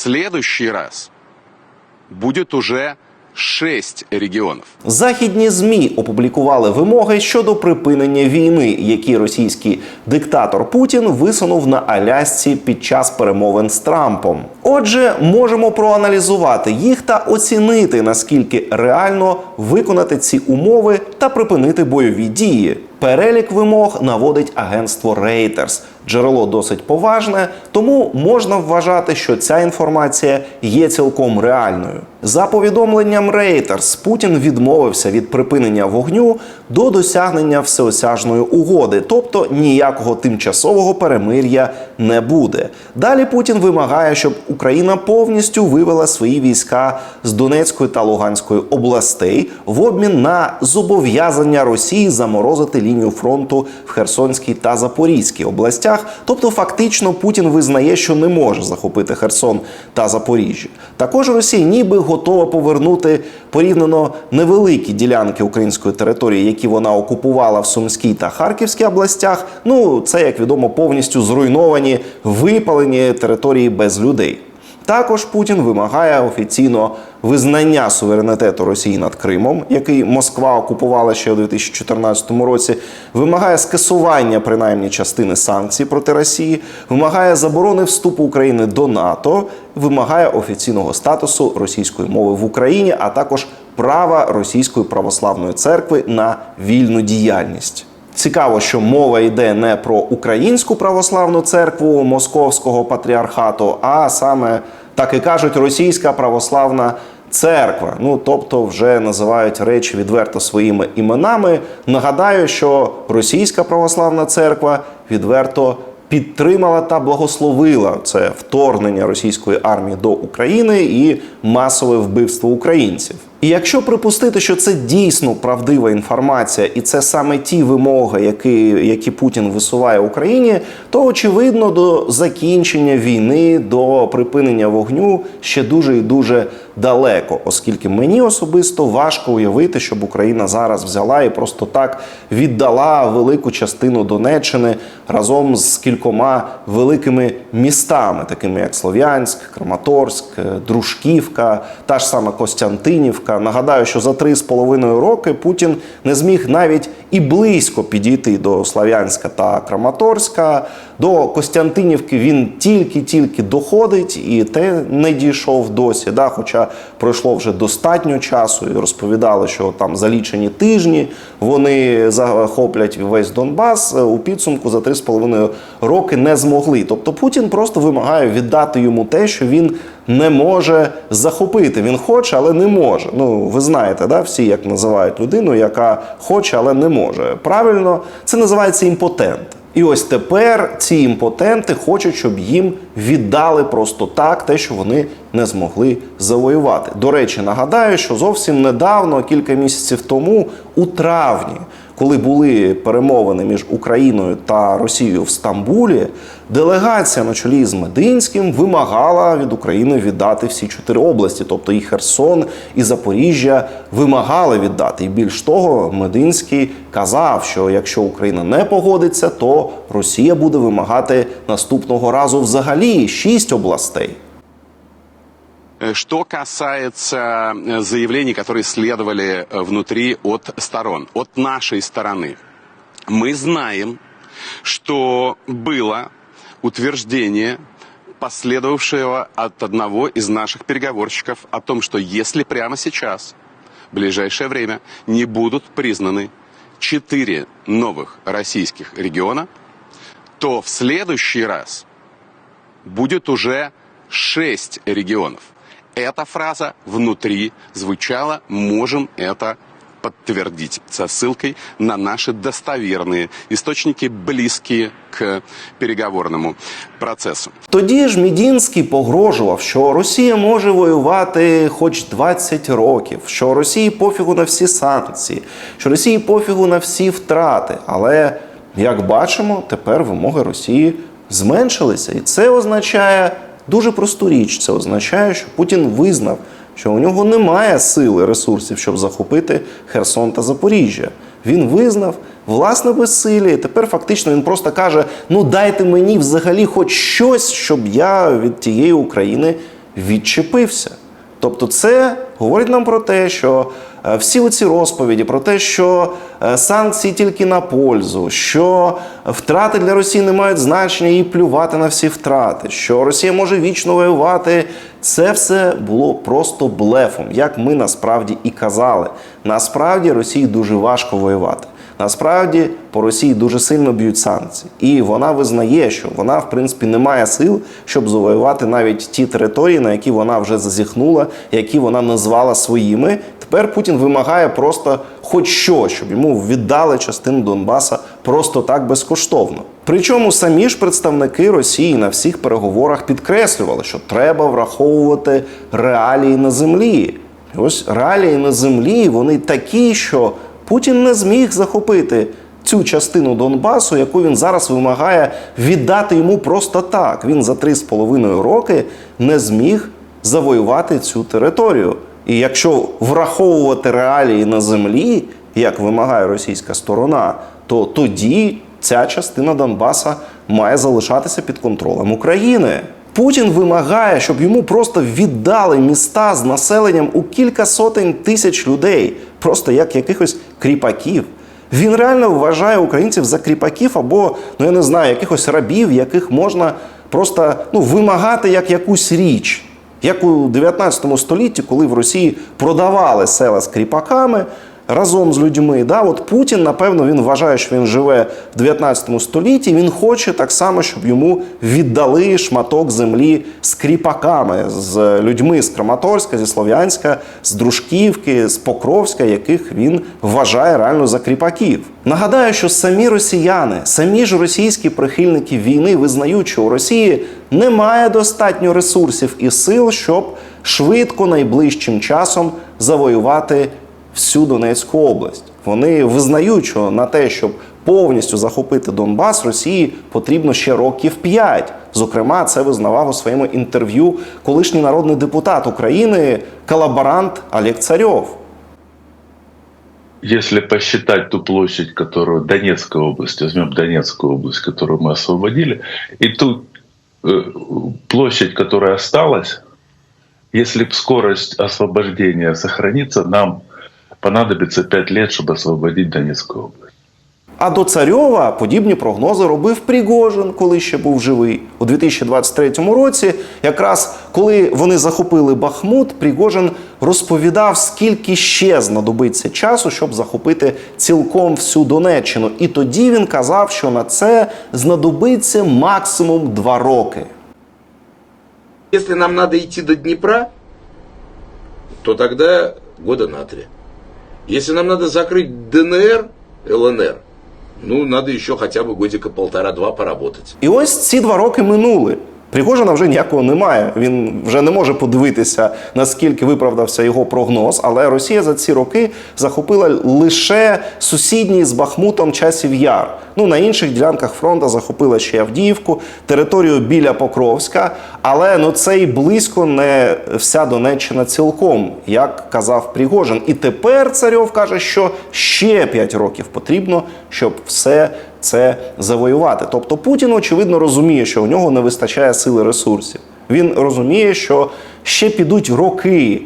следующий раз будет уже шесть регионов. Західні змі опублікували вимоги щодо припинення війни, які російський диктатор Путін висунув на Алясці під час перемовин з Трампом. Отже, можемо проаналізувати їх та оцінити наскільки реально виконати ці умови та припинити бойові дії. Перелік вимог наводить агентство Reuters. Джерело досить поважне, тому можна вважати, що ця інформація є цілком реальною. За повідомленням Reuters, Путін відмовився від припинення вогню до досягнення всеосяжної угоди, тобто ніякого тимчасового перемир'я не буде. Далі Путін вимагає, щоб Україна повністю вивела свої війська з Донецької та Луганської областей в обмін на зобов'язання Росії заморозити лінію фронту в Херсонській та Запорізькій областях. Тобто, фактично, Путін визнає, що не може захопити Херсон та Запоріжжя. Також Росія ніби готова повернути порівняно невеликі ділянки української території, які вона окупувала в Сумській та Харківській областях. Ну це як відомо повністю зруйновані, випалені території без людей. Також Путін вимагає офіційно визнання суверенітету Росії над Кримом, який Москва окупувала ще у 2014 році. Вимагає скасування принаймні частини санкцій проти Росії, вимагає заборони вступу України до НАТО, вимагає офіційного статусу російської мови в Україні, а також права Російської православної церкви на вільну діяльність. Цікаво, що мова йде не про українську православну церкву Московського патріархату, а саме так і кажуть російська православна церква. Ну тобто, вже називають речі відверто своїми іменами. Нагадаю, що російська православна церква відверто підтримала та благословила це вторгнення російської армії до України і масове вбивство українців. І якщо припустити, що це дійсно правдива інформація, і це саме ті вимоги, які, які Путін висуває Україні, то очевидно до закінчення війни, до припинення вогню ще дуже і дуже далеко, оскільки мені особисто важко уявити, щоб Україна зараз взяла і просто так віддала велику частину Донеччини разом з кількома великими містами, такими як Слов'янськ, Краматорськ, Дружківка, та ж сама Костянтинівка. Нагадаю, що за три з половиною роки Путін не зміг навіть і близько підійти до Слов'янська та Краматорська. До Костянтинівки він тільки-тільки доходить, і те не дійшов досі. Да? Хоча пройшло вже достатньо часу, і розповідали, що там за лічені тижні вони захоплять весь Донбас. У підсумку за три з половиною роки не змогли. Тобто Путін просто вимагає віддати йому те, що він не може захопити. Він хоче, але не може. Ну ви знаєте, да, всі як називають людину, яка хоче, але не може. Правильно, це називається імпотент. І ось тепер ці імпотенти хочуть, щоб їм віддали просто так те, що вони не змогли завоювати. До речі, нагадаю, що зовсім недавно, кілька місяців тому, у травні, коли були перемовини між Україною та Росією в Стамбулі, делегація на чолі з Мединським вимагала від України віддати всі чотири області, тобто і Херсон, і Запоріжжя вимагали віддати. І більш того, Мединський казав, що якщо Україна не погодиться, то Росія буде вимагати наступного разу взагалі шість областей. Э, Что касается э, заявлений, которые следовали э, внутри от сторон, от нашей стороны, мы знаем, что было утверждение последовавшего от одного из наших переговорщиков о том, что если прямо сейчас, в ближайшее время, не будут признаны четыре новых российских региона, то в следующий раз будет уже шесть регионов. Эта фраза внутри звучала, можем это подтвердить со ссылкой на наши достоверные источники, близкие к переговорному процессу. Тоді ж Мідінський погрожував, що Росія може воювати хоч 20 років, що Росії пофігу на всі санкції, що Росії пофігу на всі втрати. Але як бачимо, тепер вимоги Росії зменшилися, і це означає дуже просту річ. Це означає, що Путін визнав, що у нього немає сили ресурсів, щоб захопити Херсон та Запоріжжя. Він визнав власне безсилля. і Тепер фактично він просто каже: ну дайте мені взагалі хоч щось, щоб я від тієї України відчепився. Тобто, це говорить нам про те, що всі оці розповіді про те, що е, санкції тільки на пользу, що втрати для Росії не мають значення і плювати на всі втрати, що Росія може вічно воювати. Це все було просто блефом, як ми насправді і казали. Насправді Росії дуже важко воювати. Насправді по Росії дуже сильно б'ють санкції, і вона визнає, що вона в принципі не має сил, щоб завоювати навіть ті території, на які вона вже зазіхнула, які вона назвала своїми. Тепер Путін вимагає просто хоч що, щоб йому віддали частину Донбаса просто так безкоштовно. Причому самі ж представники Росії на всіх переговорах підкреслювали, що треба враховувати реалії на землі. Ось реалії на землі вони такі, що Путін не зміг захопити цю частину Донбасу, яку він зараз вимагає віддати йому просто так. Він за три з половиною роки не зміг завоювати цю територію. І якщо враховувати реалії на землі, як вимагає російська сторона, то тоді ця частина Донбаса має залишатися під контролем України. Путін вимагає, щоб йому просто віддали міста з населенням у кілька сотень тисяч людей, просто як якихось кріпаків. Він реально вважає українців за кріпаків або, ну я не знаю, якихось рабів, яких можна просто ну, вимагати як якусь річ. Як у 19 столітті, коли в Росії продавали села з кріпаками разом з людьми, да, от Путін, напевно, він вважає, що він живе в 19 столітті. Він хоче так само, щоб йому віддали шматок землі з кріпаками, з людьми з Краматорська, зі Слов'янська, з Дружківки, з Покровська, яких він вважає реально за кріпаків. Нагадаю, що самі росіяни, самі ж російські прихильники війни визнають, що у Росії немає достатньо ресурсів і сил, щоб швидко найближчим часом завоювати всю Донецьку область. Вони визнають, що на те, щоб повністю захопити Донбас, Росії потрібно ще років п'ять. Зокрема, це визнавав у своєму інтерв'ю колишній народний депутат України, колаборант Олег Царьов. Если посчитать ту площадь, которую Донецкая область, возьмем Донецкую область, которую мы освободили, и ту э, площадь, которая осталась, если скорость освобождения сохранится, нам понадобится 5 лет, чтобы освободить Донецкую область. А до Царьова подібні прогнози робив Пригожин, коли ще був живий. У 2023 році, якраз коли вони захопили Бахмут, Пригожин розповідав, скільки ще знадобиться часу, щоб захопити цілком всю Донеччину. І тоді він казав, що на це знадобиться максимум два роки. Если нам надо идти до Днепра, то тогда года на три. Если нам надо закрыть ДНР, ЛНР, ну, надо еще хотя бы годика полтора-два поработать. І ось ці два роки минули. Пригожина вже ніякого немає. Він вже не може подивитися, наскільки виправдався його прогноз. Але Росія за ці роки захопила лише сусідній з Бахмутом часів яр. Ну на інших ділянках фронту захопила ще Авдіївку, територію біля Покровська. Але ну це і близько не вся Донеччина цілком, як казав Пригожин. І тепер царьов каже, що ще 5 років потрібно, щоб все це завоювати. Тобто Путін, очевидно, розуміє, що у нього не вистачає сили ресурсів. Він розуміє, що ще підуть роки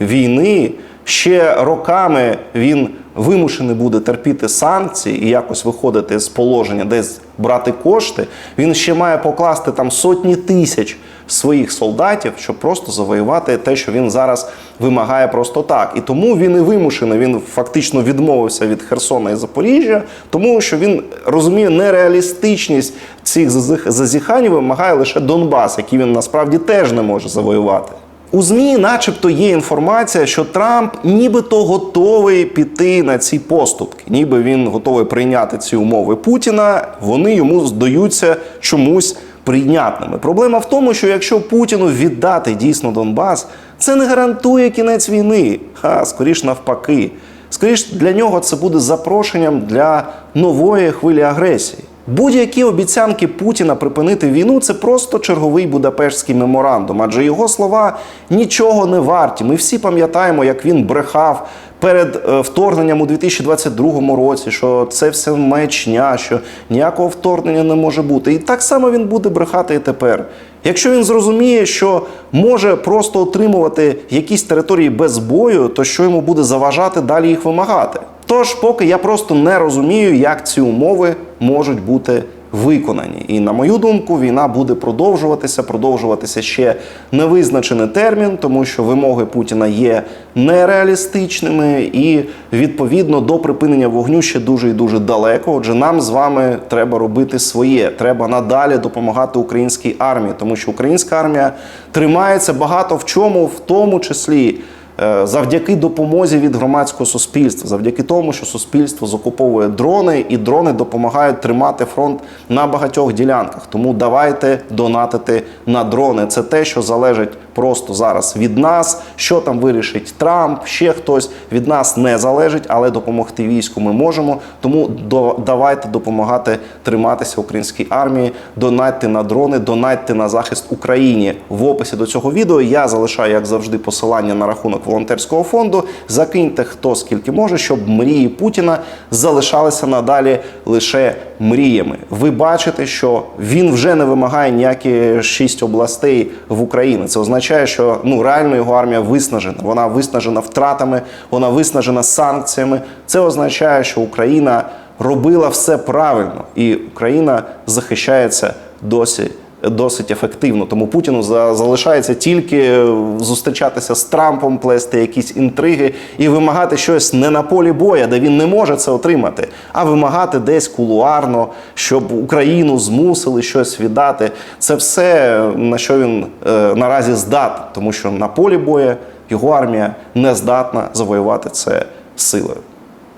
війни, ще роками він вимушений буде терпіти санкції і якось виходити з положення, десь брати кошти. Він ще має покласти там сотні тисяч своїх солдатів, щоб просто завоювати те, що він зараз вимагає просто так. І тому він і вимушений. Він фактично відмовився від Херсона і Запоріжжя, тому що він розуміє нереалістичність цих зазіхань, вимагає лише Донбас, який він насправді теж не може завоювати. У ЗМІ, начебто, є інформація, що Трамп нібито готовий піти на ці поступки, ніби він готовий прийняти ці умови Путіна. Вони йому здаються чомусь прийнятними. Проблема в тому, що якщо Путіну віддати дійсно Донбас, це не гарантує кінець війни, а скоріш навпаки. Скоріш для нього це буде запрошенням для нової хвилі агресії. Будь-які обіцянки Путіна припинити війну це просто черговий Будапештський меморандум, адже його слова нічого не варті. Ми всі пам'ятаємо, як він брехав перед е, вторгненням у 2022 році, що це все маячня, що ніякого вторгнення не може бути. І так само він буде брехати і тепер. Якщо він зрозуміє, що може просто отримувати якісь території без бою, то що йому буде заважати далі їх вимагати? Тож, поки я просто не розумію, як ці умови можуть бути виконані. І на мою думку, війна буде продовжуватися, продовжуватися ще невизначений термін, тому що вимоги Путіна є нереалістичними, і відповідно до припинення вогню ще дуже і дуже далеко. Отже, нам з вами треба робити своє. Треба надалі допомагати українській армії, тому що українська армія тримається багато в чому, в тому числі. Е, Завдяки допомозі від громадського суспільства, завдяки тому, що суспільство закуповує дрони, і дрони допомагають тримати фронт на багатьох ділянках. Тому давайте донатити на дрони. Це те, що залежить просто зараз від нас. Що там вирішить Трамп, ще хтось від нас не залежить, але допомогти війську ми можемо. Тому до, давайте допомагати триматися українській армії, донатьте на дрони, донатьте на захист Україні. В описі до цього відео я залишаю, як завжди, посилання на рахунок волонтерського фонду. Закиньте хто скільки може, щоб мрії Путіна залишалися надалі лише мріями. Ви бачите, що він вже не вимагає ніякі шість областей в Україні. Це означає, що ну реально його армія виснажена. Вона виснажена втратами, вона виснажена санкціями. Це означає, що Україна робила все правильно, і Україна захищається досі. Досить ефективно, тому Путіну за- залишається тільки е, зустрічатися з Трампом, плести якісь інтриги і вимагати щось не на полі боя, де він не може це отримати, а вимагати десь кулуарно, щоб Україну змусили щось віддати. Це все на що він е, наразі здатний, тому що на полі боя його армія не здатна завоювати це силою.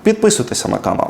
Підписуйтеся на канал.